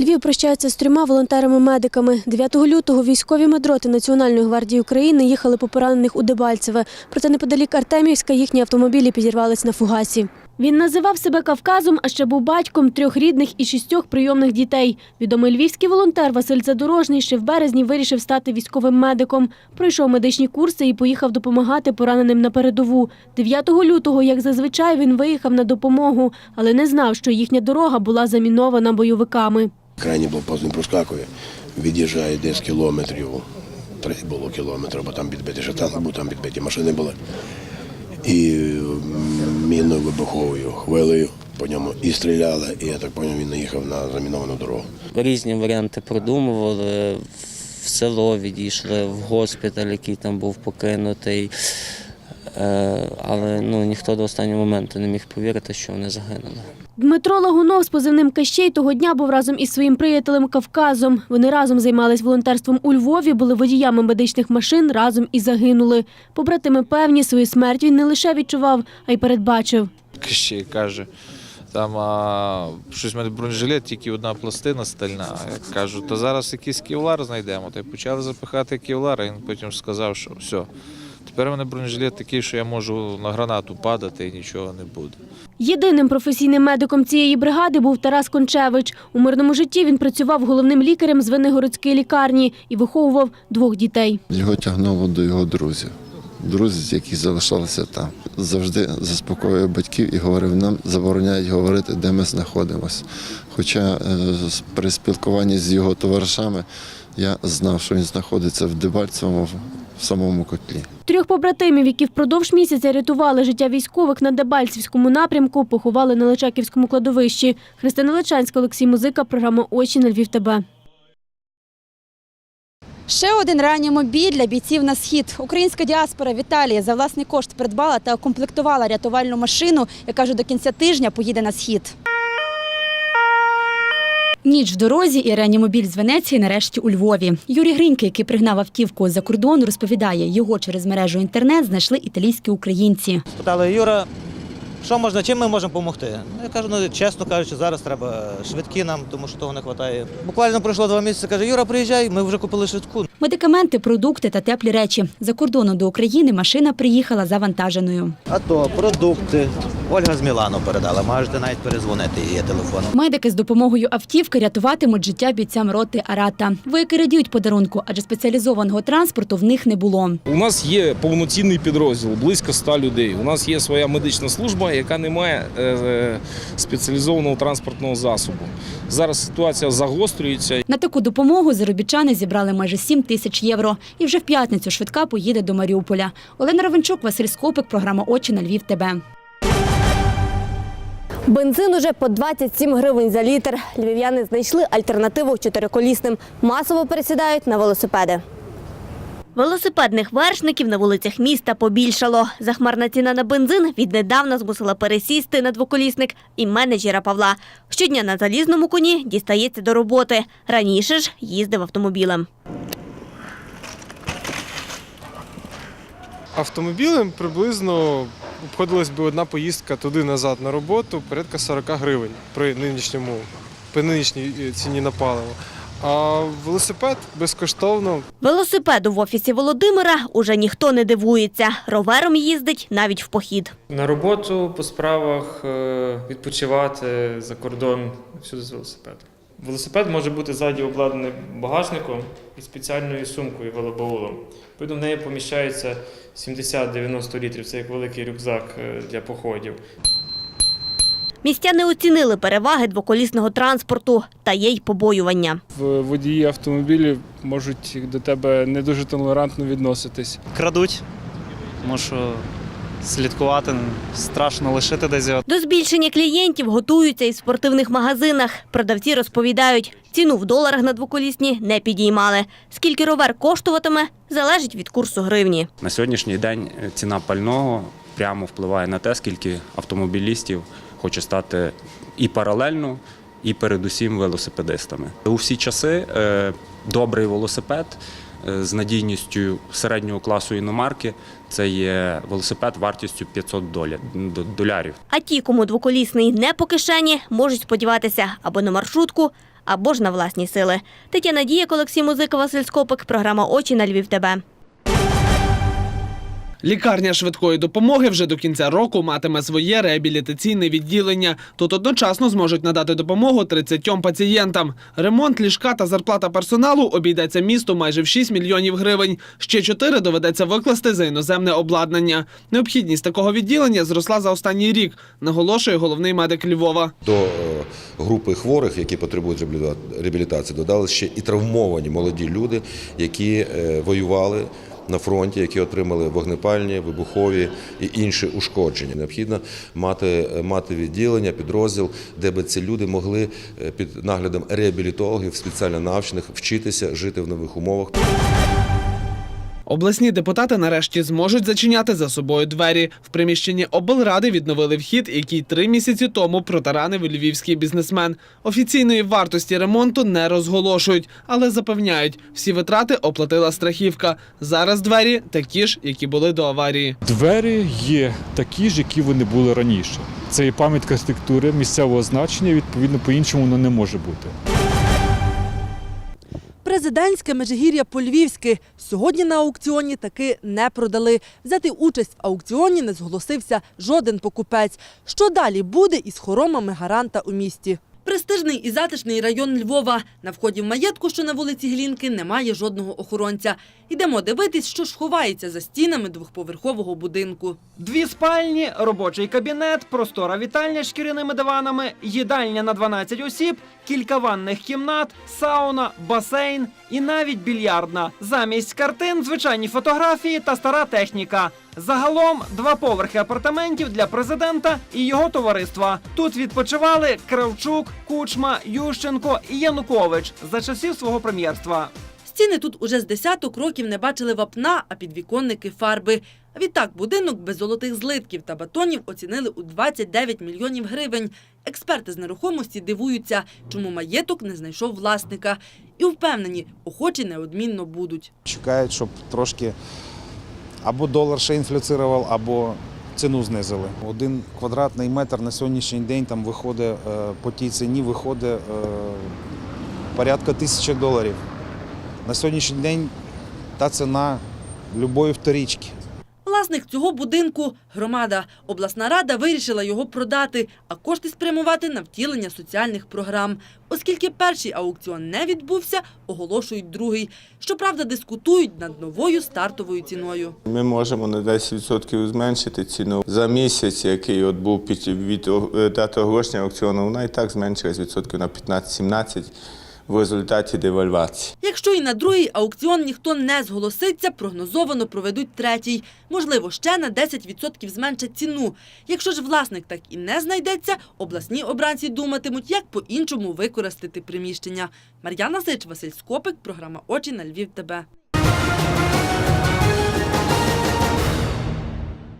Львів прощається з трьома волонтерами-медиками. 9 лютого військові медроти Національної гвардії України їхали по поранених у Дебальцеве. Проте неподалік Артемівська їхні автомобілі підірвались на фугасі. Він називав себе Кавказом, а ще був батьком трьох рідних і шістьох прийомних дітей. Відомий львівський волонтер Василь Задорожний ще в березні вирішив стати військовим медиком. Пройшов медичні курси і поїхав допомагати пораненим на передову. 9 лютого, як зазвичай, він виїхав на допомогу, але не знав, що їхня дорога була замінована бойовиками. Крайній блокпост проскакує, від'їжджає десь кілометрів, три було кілометрів, бо там підбиті ще був, там підбиті машини були. І м, мінною вибуховою хвилею по ньому і стріляли, і я так зрозумів, він наїхав на заміновану дорогу. Різні варіанти продумували. В село відійшли, в госпіталь, який там був покинутий. Е, Але ну, ніхто до останнього моменту не міг повірити, що вони загинули. Дмитро Лагунов з позивним Кащей того дня був разом із своїм приятелем Кавказом. Вони разом займались волонтерством у Львові, були водіями медичних машин, разом і загинули. Побратими певні, свою смерть він не лише відчував, а й передбачив. ще й каже. Там а, щось в мене бронежилет, тільки одна пластина стальна. Я кажу, то зараз якийсь кевлар знайдемо. Та й почали запихати кевлар, а він потім сказав, що все. Тепер у мене бронежилет такий, що я можу на гранату падати і нічого не буде. Єдиним професійним медиком цієї бригади був Тарас Кончевич. У мирному житті він працював головним лікарем з Виннигородської лікарні і виховував двох дітей. Його тягнуло до його друзів. Друзі, які залишалися там, завжди заспокоює батьків і говорив, нам забороняють говорити, де ми знаходимося. Хоча е, при спілкуванні з його товаришами я знав, що він знаходиться в Дебальцевому в самому котлі. Трьох побратимів, які впродовж місяця рятували життя військових на Дебальцівському напрямку, поховали на Личаківському кладовищі. Христина Личанська, Олексій Музика, програма Очі на Львів. ТБ. Ще один реанімобіль для бійців на схід. Українська діаспора в Італії за власний кошт придбала та укомплектувала рятувальну машину, яка вже до кінця тижня поїде на схід. Ніч в дорозі і реанімобіль з Венеції нарешті у Львові. Юрій Гриньки, який пригнав автівку з-за кордону, розповідає, його через мережу інтернет знайшли італійські українці. Спитали Юра, що можна, чим ми можемо допомогти? Ну, я кажу, ну чесно кажучи, зараз треба швидкі нам, тому що того не вистачає. Буквально пройшло два місяці. Каже, Юра, приїжджай, ми вже купили швидку. Медикаменти, продукти та теплі речі. За кордону до України машина приїхала завантаженою. А то продукти. Ольга з Мілану передала. Можете навіть перезвонити її телефоном. Медики з допомогою автівки рятуватимуть життя бійцям роти Арата. Вояки радіють подарунку, адже спеціалізованого транспорту в них не було. У нас є повноцінний підрозділ, близько 100 людей. У нас є своя медична служба, яка не має е, е, спеціалізованого транспортного засобу. Зараз ситуація загострюється. На таку допомогу заробітчани зібрали майже 7 тисяч євро. І вже в п'ятницю швидка поїде до Маріуполя. Олена Равенчук, Василь Скопик, програма Очі на Львів. ТБ. Бензин уже по 27 гривень за літр. Львів'яни знайшли альтернативу чотириколісним. Масово пересідають на велосипеди. Велосипедних вершників на вулицях міста побільшало. Захмарна ціна на бензин віднедавна змусила пересісти на двоколісник і менеджера Павла. Щодня на залізному коні дістається до роботи. Раніше ж їздив автомобілем. Автомобілем приблизно обходилась би одна поїздка туди-назад на роботу порядка 40 гривень при нинішньому при нинішній е, ціні на паливо. А велосипед безкоштовно Велосипеду в офісі Володимира уже ніхто не дивується. Ровером їздить навіть в похід. На роботу по справах е, відпочивати за кордон всюди з велосипедом. Велосипед може бути ззаді обладнаний багажником і спеціальною сумкою велобаулом. Відповідно, в неї поміщається 70-90 літрів. Це як великий рюкзак е, для походів. Містяни оцінили переваги двоколісного транспорту та є й побоювання. в водії автомобілів можуть до тебе не дуже толерантно відноситись. Крадуть, тому що слідкувати страшно лишити десь його. До збільшення клієнтів готуються і в спортивних магазинах. Продавці розповідають, ціну в доларах на двоколісні не підіймали. Скільки ровер коштуватиме, залежить від курсу гривні. На сьогоднішній день ціна пального прямо впливає на те, скільки автомобілістів хоче стати і паралельно, і передусім велосипедистами. У всі часи е, добрий велосипед з надійністю середнього класу іномарки це є велосипед вартістю 500 доля- долярів. А ті, кому двоколісний не по кишені, можуть сподіватися або на маршрутку, або ж на власні сили. Тетяна Дієк, Олексій Музика, Василь Скопик. Програма Очі на Львів. ТБ. Лікарня швидкої допомоги вже до кінця року матиме своє реабілітаційне відділення. Тут одночасно зможуть надати допомогу 30 пацієнтам. Ремонт ліжка та зарплата персоналу обійдеться місту майже в 6 мільйонів гривень. Ще 4 доведеться викласти за іноземне обладнання. Необхідність такого відділення зросла за останній рік, наголошує головний медик Львова. До е, групи хворих, які потребують реабіліта- реабілітації, додали ще і травмовані молоді люди, які е, воювали на фронті, які отримали вогнепальні, вибухові і інші ушкодження. Необхідно мати, мати відділення, підрозділ, де би ці люди могли е, під наглядом реабілітологів, спеціально навчених, вчитися жити в нових умовах. Обласні депутати нарешті зможуть зачиняти за собою двері. В приміщенні облради відновили вхід, який три місяці тому протаранив львівський бізнесмен. Офіційної вартості ремонту не розголошують, але запевняють, всі витрати оплатила страхівка. Зараз двері такі ж, які були до аварії. Двері є такі ж, які вони були раніше. Це є пам'ятка архітектури місцевого значення, відповідно, по-іншому воно не може бути. Президентське Межигір'я по-львівськи сьогодні на аукціоні таки не продали. Взяти участь в аукціоні не зголосився жоден покупець. Що далі буде із хоромами гаранта у місті? Престижний і затишний район Львова. На вході в маєтку, що на вулиці Глінки, немає жодного охоронця. Йдемо дивитись, що ж ховається за стінами двохповерхового будинку. Дві спальні, робочий кабінет, простора вітальня з шкіряними диванами, їдальня на 12 осіб, кілька ванних кімнат, сауна, басейн і навіть більярдна. Замість картин звичайні фотографії та стара техніка. Загалом два поверхи апартаментів для президента і його товариства. Тут відпочивали Кравчук, Кучма, Ющенко і Янукович за часів свого прем'єрства. Стіни тут уже з десяток років не бачили вапна, а підвіконники фарби. Відтак будинок без золотих злитків та батонів оцінили у 29 мільйонів гривень. Експерти з нерухомості дивуються, чому маєток не знайшов власника. І впевнені, охочі неодмінно будуть. Чекають, щоб трошки або долар ще інфляцирував, або ціну знизили. Один квадратний метр на сьогоднішній день там виходить е, по тій ціні виходить е, порядка тисячі доларів. На сьогоднішній день та ціна любої вторічки. Власник цього будинку – громада. Обласна рада вирішила його продати, а кошти спрямувати на втілення соціальних програм. Оскільки перший аукціон не відбувся, оголошують другий. Щоправда, дискутують над новою стартовою ціною. Ми можемо на 10% зменшити ціну за місяць, який от був під від о- дати оголошення аукціону. Вона і так зменшилась відсотків на 15-17 в результаті девальвації. Якщо і на другий аукціон ніхто не зголоситься, прогнозовано проведуть третій. Можливо, ще на 10% зменшать ціну. Якщо ж власник так і не знайдеться, обласні обранці думатимуть, як по-іншому використати приміщення. Мар'яна Сич, Василь Скопик, програма «Очі на Львів ТБ».